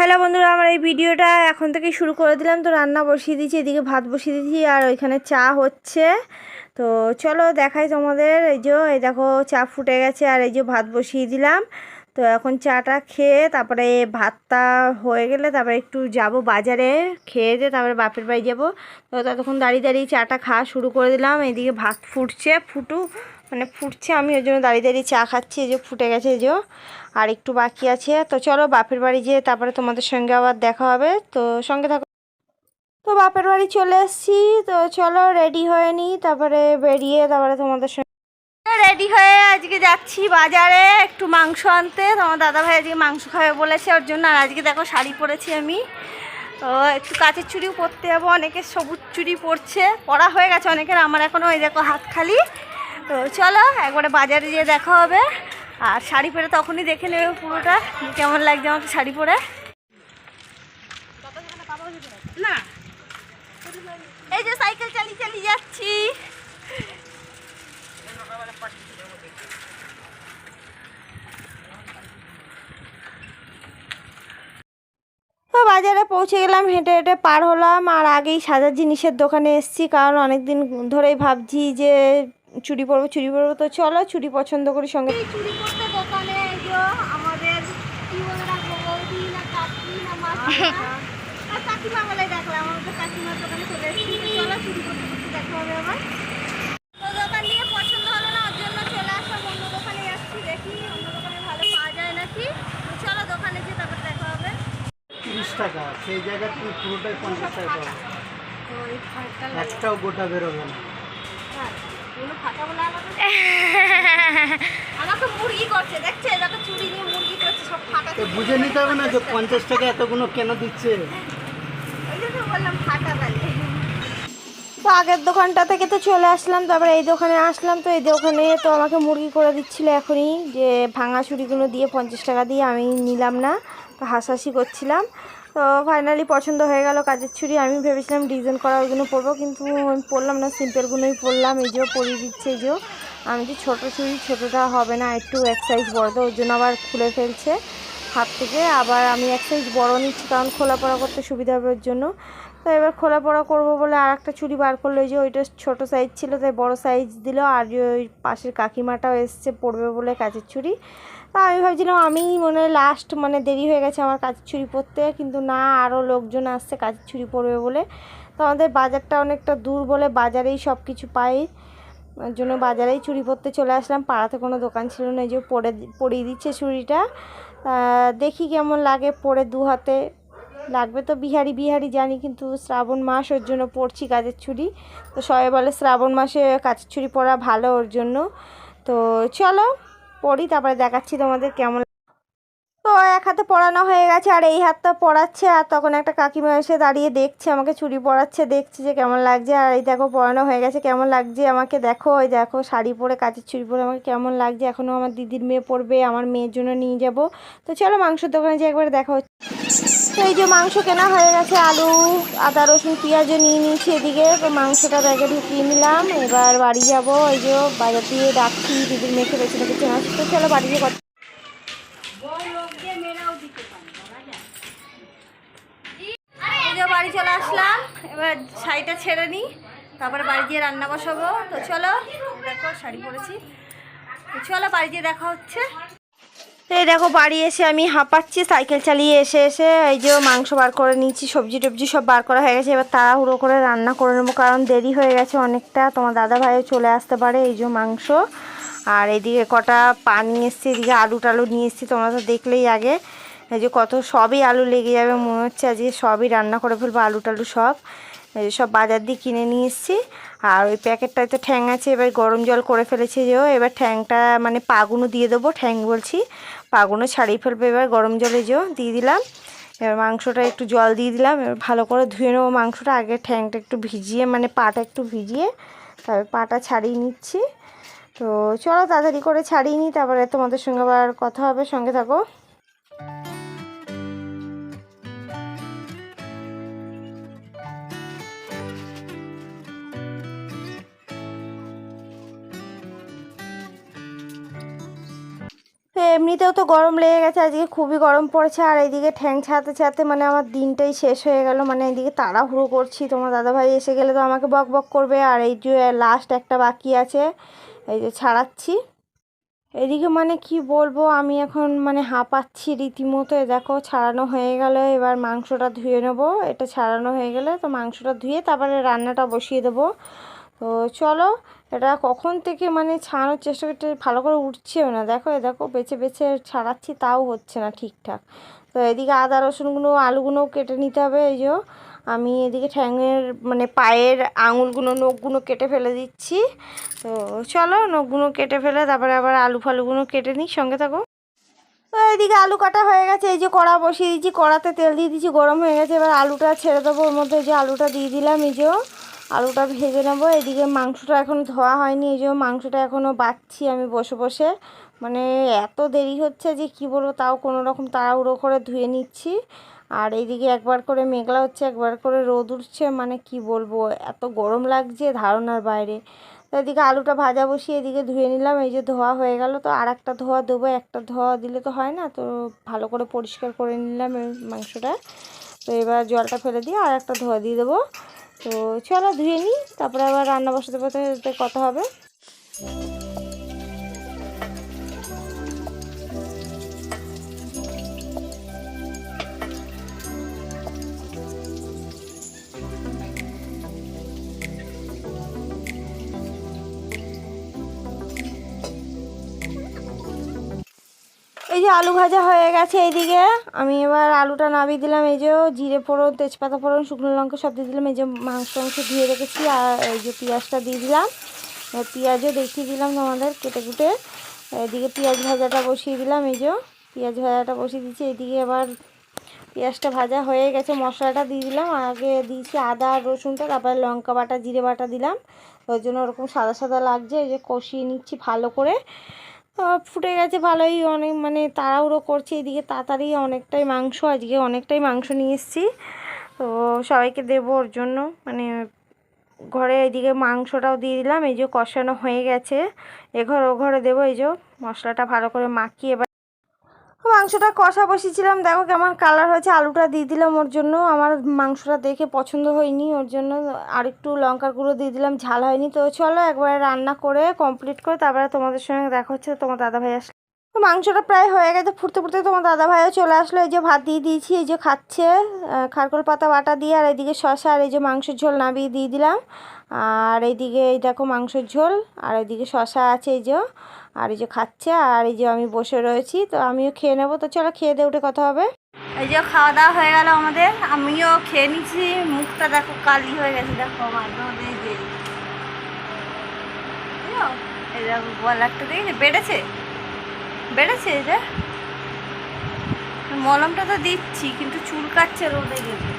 Hello বন্ধুরা, আমার এই ভিডিওটা এখন থেকে শুরু করে দিলাম। তো রান্না বসিয়ে দিয়েছি, এদিকে ভাত বসিয়ে দিয়েছি আর ওইখানে চা হচ্ছে। তো চলো দেখাই তোমাদের, এই যে, এই দেখো চা ফুটে গেছে আর এই যে ভাত বসিয়ে দিলাম। তো এখন চাটা খেয়ে তারপরে ভাতটা হয়ে গেলে তারপরে একটু যাব বাজারে, খেয়ে দিয়ে তারপরে বাপের বাড়ি যাব। তো ততক্ষণ দাঁড়িয়ে দাঁড়িয়ে চাটা খাওয়া শুরু করে দিলাম। এইদিকে ভাত ফুটছে ফুটু মানে ফুটছে, আমি ওই জন্য দাঁড়িয়ে দাঁড়িয়ে চা খাচ্ছি, এই যে ফুটে গেছে যে। আর একটু বাকি আছে। তো চলো বাপের বাড়ি যেয়ে তারপরে তোমাদের সঙ্গে আবার দেখা হবে। তো সঙ্গে থাকো। তো বাপের বাড়ি চলে এসেছি। তো চলো রেডি হয়ে নিই তারপরে বেরিয়ে তারপরে তোমাদের সঙ্গে রেডি হয়ে আজকে যাচ্ছি বাজারে একটু মাংস আনতে। তোমার দাদা ভাই আজকে মাংস খাবে বলেছে, ওর জন্য। আর আজকে দেখো শাড়ি পরেছি আমি। তো একটু কাঁচের চুড়িও পরতে যাব। অনেকের সবুজ চুড়ি পরছে। পরা হয়ে গেছে অনেকের, আমার এখনও ওই দেখো হাত খালি। তো চলো, একবারে বাজারে যেয়ে দেখা হবে। আর শাড়ি পরে তখনই দেখে নেবে পুরোটা। কেমন লাগছে আমাকে শাড়ি পরে? না। এই যে সাইকেল চালিয়ে চালিয়ে যাচ্ছি। বাজারে পৌঁছে গেলাম, হেঁটে হেঁটে পার হলাম। আর আগেই সাজার জিনিসের দোকানে এসেছি, কারণ অনেক দিন ধরেই ভাবছি যে চুড়ি পরবো চুড়ি পরবো তো চলো চুড়ি পছন্দ করি সঙ্গে। চুড়ি পরতে দোকানে আমাদের কি বলে রাখব বৌদি না কাকি না মাসিমা আর কাকিমা বলে ডাকলাম আমাদের কাকিমার দোকানে চলে এসেছি। চলো চুড়ি পরতে পরতে দেখা হবে আবার। দোকান নিয়ে পছন্দ হলো না ওর জন্য চলে আসলাম অন্য দোকানে যাচ্ছি দেখি অন্য দোকানে ভালো পাওয়া যায় নাকি। চলো দোকানে গিয়ে তারপর দেখা হবে। তিরিশ টাকা সেই জায়গায় তুমি পুরোটাই পঞ্চাশ টাকা। পাবে একটাও গোটা বেরোবে না। তো বুঝে নিতে হবে না যে পঞ্চাশ টাকা এতগুলো কেন দিচ্ছে? তো আগের দোকানটা থেকে তো চলে আসলাম তারপরে এই দোকানে আসলাম তো এই দোকানে তো আমাকে মুরগি করে দিচ্ছিল এখনই যে ভাঙা চুড়িগুলো দিয়ে পঞ্চাশ টাকা দিয়ে আমি নিলাম না তো হাসাহাসি করছিলাম। তো ফাইনালি পছন্দ হয়ে গেল কাজের ছুরি। আমি ভেবেছিলাম ডিজাইন করা ওইগুলো পরবো, কিন্তু আমি পরলাম না সিম্পলগুলোই পরলাম। এই যেও পরিয়ে দিচ্ছে, এই যে আমি যে ছোটো ছুরি, ছোটোটা হবে না, একটু এক সাইজ বড়, তো ওর জন্য আবার খুলে ফেলছে। হাত থেকে আবার আমি এক সাইজ বড় নিচ্ছি, কারণ খোলা পড়া করতে সুবিধা হবে ওর জন্য। তো এবার খোলা পড়া করব বলে আর একটা চুড়ি বার করল। যে ওইটা ছোটো সাইজ ছিল, তাই বড় সাইজ দিল, আর ওই পাশের কাকিমাটাও এসছে পড়বে বলে কাচের ছুরি তা আমি ভাবছিলাম আমি মনে লাস্ট মানে দেরি হয়ে গেছে আমার কাচের ছুরি পরতে, কিন্তু না আরও লোকজন আসছে কাচের ছুরি পরবে বলে। তো আমাদের বাজারটা অনেকটা দূর বলে বাজারেই সব কিছু পাই জন্য বাজারেই চুরি পরতে চলে আসলাম। পাড়াতে কোনো দোকান ছিল না যে পরে, পরিয়ে দিচ্ছে চুড়িটা। দেখি কেমন লাগে পরে দু হাতে। লাগবে তো বিহারি বিহারি জানি কিন্তু শ্রাবণ মাস ওর জন্য পড়ছি কাজের ছুরি তো সবাই বলে শ্রাবণ মাসে কাজের ছুরি পরা ভালো ওর জন্য। তো চলো পড়ি, তারপরে দেখাচ্ছি তোমাদের কেমন তো এক হাতে পড়ানো হয়ে গেছে, আর এই হাতটা পড়াচ্ছে, আর তখন একটা কাকিমা এসে দাঁড়িয়ে দেখছে, আমাকে চুড়ি পড়াচ্ছে, দেখছে যে কেমন লাগছে, আর এই দেখো পড়ানো হয়ে গেছে, কেমন লাগছে আমাকে দেখো ওই দেখো শাড়ি পরে কাচের চুড়ি পরে আমাকে কেমন লাগছে এখনও আমার দিদির মেয়ে পড়বে, আমার মেয়ের জন্য নিয়ে যাব। তো চলো মাংসের দোকানে যে একবার দেখা হচ্ছে। তো এই যে মাংস কেনা হয়ে গেছে, আলু, আদা, রসুন, পেঁয়াজও নিয়ে নিয়েছি এদিকে। তো মাংসটা ব্যাগে ঢুকিয়ে নিলাম। এবার বাড়ি যাব। ওই যে বাজার দিয়ে ডাকছি, দিদির মেয়েকে পেছনে পেছনে আসছি চলো বাড়ি গিয়ে কথা বাড়ি চলে আসলাম। এবার শাড়িটা ছেড়ে নিই তারপরে বাড়ি গিয়ে রান্না বসাবো। তো চলো, দেখো শাড়ি পরেছি। চলো বাড়ি গিয়ে দেখা হচ্ছে। এই দেখো বাড়ি এসে আমি হাঁপাচ্ছি সাইকেল চালিয়ে এসে এসে এই যে মাংস বার করে নিচ্ছি সবজি টবজি সব বার করা হয়ে গেছে। এবার তাড়াহুড়ো করে রান্না করে নেব কারণ দেরি হয়ে গেছে অনেকটা। তোমার দাদা ভাইও চলে আসতে পারে এই যে মাংস। আর এইদিকে কটা পানি এসছে এদিকে আলু টালু নিয়ে এসছি তোমরা তো দেখলেই আগে। এই যে কত সবই আলু লেগে যাবে মনে হচ্ছে আজকে সবই রান্না করে ফেলব আলু টালু সব। এই সব বাজার দিয়ে কিনে নিয়ে এসেছি। আর ওই প্যাকেটটায় তো ঠ্যাং আছে এবার গরম জল করে ফেলেছে যে ও, এবার ঠ্যাংটা মানে পাগুনো দিয়ে দেবো ঠ্যাং বলছি। পাগুনো ছাড়িয়ে ফেলবে এবার, গরম জলে যেও, দিয়ে দিলাম। এবার মাংসটা একটু জল দিয়ে দিলাম, এবার ভালো করে ধুয়ে নেব মাংসটা, আগে ঠ্যাংটা একটু ভিজিয়ে মানে পাটা একটু ভিজিয়ে, তারপর পাটা ছাড়িয়ে নিচ্ছি। তো চলো তাড়াতাড়ি করে ছাড়িয়ে নিই, তারপরে তোমাদের সঙ্গে আবার কথা হবে, সঙ্গে থাকো। এমনিতেও তো গরম লেগে গেছে, আজকে খুবই গরম পড়েছে, আর এইদিকে ঠ্যাং ছাতে ছাতে মানে আমার দিনটাই শেষ হয়ে গেল মানে এইদিকে তাড়াহুড়ো করছি, তোমার দাদাভাই এসে গেলে তো আমাকে বক বক করবে, আর এই যে লাস্ট একটা বাকি আছে, এই যে ছাড়াচ্ছি। এদিকে মানে কি বলব, আমি এখন মানে হাঁপাচ্ছি রীতিমতো দেখো ছাড়ানো হয়ে গেল, এবার মাংসটা ধুয়ে নেব, এটা ছাড়ানো হয়ে গেলে তো মাংসটা ধুয়ে তারপরে রান্নাটা বসিয়ে দেবো। তো চলো, এটা কখন থেকে মানে ছাড়ানোর চেষ্টা করতে ভালো করে উঠছেও না। দেখো দেখো, বেছে বেছে ছাড়াচ্ছি, তাও হচ্ছে না ঠিকঠাক। তো এদিকে আদা, রসুনগুলো, আলুগুলোও কেটে নিতে হবে, এই যে। আমি এদিকে ঠ্যাঙের মানে পায়ের আঙুলগুলো, নখগুলো কেটে ফেলে দিচ্ছি। তো চলো, নখগুলো কেটে ফেলে, তারপরে আবার আলু ফালুগুলো কেটে নিই, সঙ্গে থাকো। তো এদিকে আলু কাটা হয়ে গেছে, এই যে কড়া বসিয়ে দিচ্ছি, কড়াতে তেল দিয়ে দিচ্ছি, গরম হয়ে গেছে, এবার আলুটা ছেড়ে দেবো, ওর মধ্যে যে আলুটা দিয়ে দিলাম, এই যে। আলুটা ভেজে নেব। এদিকে মাংসটা এখন ধোয়া হয়নি, এই যে মাংসটা এখনও বাচ্ছি আমি বসে বসে। মানে এত দেরি হচ্ছে যে কি বলব, তাও কোনো রকম তাড়াহুড়ো করে ধুয়ে নিচ্ছি। আর এইদিকে একবার করে মেঘলা হচ্ছে, একবার করে রোদ উঠছে মানে কি বলব, এত গরম লাগছে ধারণার বাইরে। তো এদিকে আলুটা ভাজা বসিয়ে এদিকে ধুয়ে নিলাম, এই যে ধোয়া হয়ে গেল, তো আর একটা ধোয়া দেবো, একটা ধোয়া দিলে তো হয় না, তো ভালো করে পরিষ্কার করে নিলাম মাংসটা। তো এবার জলটা ফেলে দিয়ে আর একটা ধোয়া দিয়ে দেবো। তো চলো ধুয়ে নিই তারপরে আবার রান্না বসাতে বসাতে কথা হবে। এই যে আলু ভাজা হয়ে গেছে এইদিকে। আমি এবার আলুটা নামিয়ে দিলাম, এই যে জিরে ফোড়ন, তেজপাতা ফোড়ন, শুকনো লঙ্কা সব দিয়ে দিলাম, এই যে মাংস মাংস ধুয়ে রেখেছি, আর এই যে পেঁয়াজটা দিয়ে দিলাম। পেঁয়াজও দেখিয়ে দিলাম তোমাদের কেটে কুটে। এদিকে পেঁয়াজ ভাজাটা বসিয়ে দিলাম, এই যে পেঁয়াজ ভাজাটা বসিয়ে দিচ্ছি। এদিকে এবার পেঁয়াজটা ভাজা হয়ে গেছে, মশলাটা দিয়ে দিলাম। আগে দিয়েছি আদা আর রসুনটা, তারপরে লঙ্কা বাটা, জিরে বাটা দিলাম। ওই জন্য ওরকম সাদা সাদা লাগছে, এই যে কষিয়ে নিচ্ছি ভালো করে। ফুটে গেছে ভালোই, অনেক মানে তাড়াহুড়ো করছে এদিকে, তাড়াতাড়ি অনেকটাই মাংস, আজকে অনেকটাই মাংস নিয়ে এসেছি। তো সবাইকে দেবো ওর জন্য মানে ঘরে এদিকে মাংসটাও দিয়ে দিলাম, এই যে কষানো হয়ে গেছে। এ ঘর ও ঘরে দেবো, এই যে মশলাটা ভালো করে মাখিয়ে মাংসটা কষা বসিয়েছিলাম দেখো কেমন কালার হয়েছে। আলুটা দিয়ে দিলাম ওর জন্য। আমার মাংসটা দেখে পছন্দ হয়নি ওর জন্য। আর একটু লঙ্কার গুঁড়ো দিয়ে দিলাম। ঝাল হয়নি তো। চলো একবারে রান্না করে কমপ্লিট করে তারপরে তোমাদের সঙ্গে দেখা হচ্ছে। তোমার দাদা ভাই আসলো মাংসটা প্রায় হয়ে গেছে। ফুটতে ফুটতে তোমার দাদা ভাইও চলে আসলো। এই যে ভাত দিয়ে দিয়েছি, এই যে খাচ্ছে। খারকোল পাতা বাটা দিয়ে আর এইদিকে শশা আর এই যে মাংসের ঝোল নামিয়ে দিয়ে দিলাম। আর এইদিকে এই দেখো মাংসের ঝোল। আর এইদিকে শশা আছে এই যে। আর এই যে খাচ্ছে, আর এই যে আমি বসে রয়েছি, তো আমিও খেয়ে নেব। তো চলো খেয়ে দিয়ে উঠে কথা হবে। এই যে খাওয়া দাওয়া হয়ে গেল আমাদের, আমিও খেয়ে নিচ্ছি। মুখটা দেখো কালি হয়ে গেছে, দেখো আমার এই? দেখো গলারটা দেখেছি বেড়েছে? বেড়েছে যে? মলমটা তো দিচ্ছি, কিন্তু চুল কাটছে রোদে গেছে।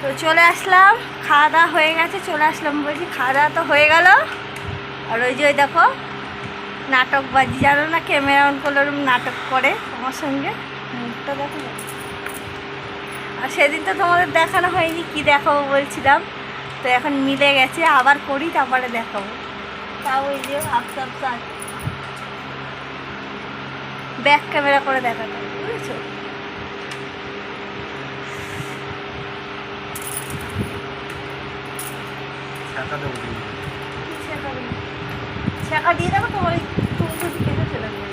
তো চলে আসলাম, খাওয়া দাওয়া হয়ে গেছে, চলে আসলাম বলছি, খাওয়া দাওয়া তো হয়ে গেল। আর ওই যে ওই দেখো, নাটক বাজি, জানো না ক্যামেরা অন করলে ওরকম নাটক করে আমার সঙ্গে? মুখটা দেখো আর সেদিন তো তোমাদের দেখানো হয়নি, কি দেখাবো বলছিলাম। তো এখন মিলে গেছে, আবার করি, তারপরে দেখাবো। তাও ওই যে আস্তে আস্তে ব্যাক ক্যামেরা করে দেখাতে বুঝেছ? টাকা দেবো দিয়ে দেবো তোমার তুমি কেটে চলে যাবে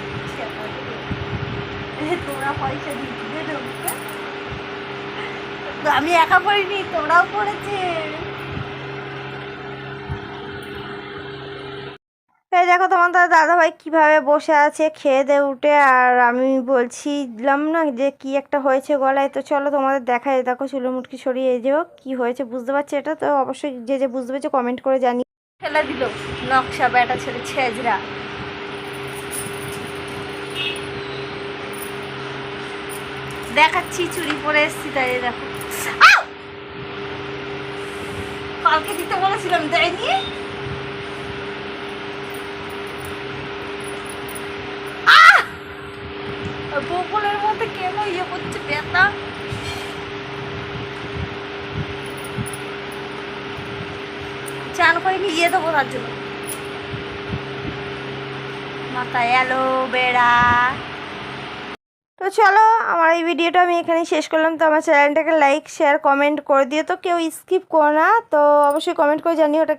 তোমরা পয়সা দিয়ে দিয়ে তো আমি একা পড়িনি তোমরাও পড়েছে এই দেখো তোমার দাদা দাদাভাই কীভাবে বসে আছে খেয়ে দিয়ে উঠে আর আমি বলছিলাম না যে কি একটা হয়েছে গলায় তো চলো তোমাদের দেখায় দেখো চুলো মুটকি সরিয়ে যেও কি হয়েছে বুঝতে পারছি এটা তো অবশ্যই যে যে বুঝতে পেরেছে কমেন্ট করে জানি ফেলে দিল। নকশা বেটা ছেলে ছেজরা দেখাচ্ছি, চুরি পরে এসছি, তাই দেখো। কালকে দিতে বলেছিলাম, দেয়নি? বকুলের মধ্যে কেন ইয়ে করছে ব্যথা চান করে নিয়ে দেবো তার জন্য। মাথা অ্যালোভেরা। তো চলো, আমার এই ভিডিওটা আমি এখানেই শেষ করলাম। তো আমার চ্যানেলটাকে লাইক শেয়ার কমেন্ট করে দিও। তো কেউ স্কিপ করো না। তো অবশ্যই কমেন্ট করে জানিও ওটা